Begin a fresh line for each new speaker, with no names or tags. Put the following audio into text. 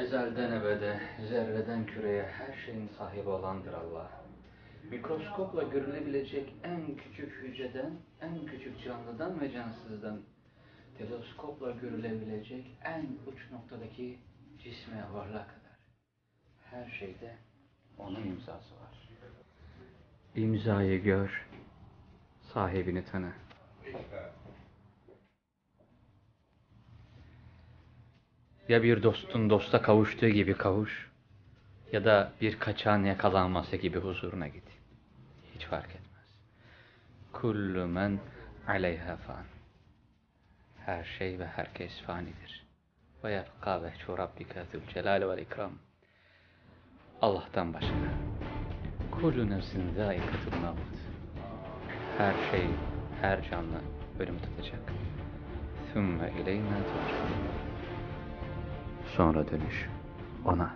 Ezelden ebede, zerreden küreye her şeyin sahibi olandır Allah. Mikroskopla görülebilecek en küçük hücreden, en küçük canlıdan ve cansızdan, teleskopla görülebilecek en uç noktadaki cisme varlığa kadar. Her şeyde onun imzası var. İmzayı gör, sahibini tanı. Ya bir dostun dosta kavuştuğu gibi kavuş ya da bir kaçağın yakalanması gibi huzuruna git. Hiç fark etmez. Kullu men aleyha fan. Her şey ve herkes fanidir. Ve yebqa vehçu rabbike zülcelal vel ikram. Allah'tan başka. Kullu nefsin zâikatul mevt. Her şey, her canlı ölüm tutacak. Thümme ileyna turcaun. Sonra dönüş ona.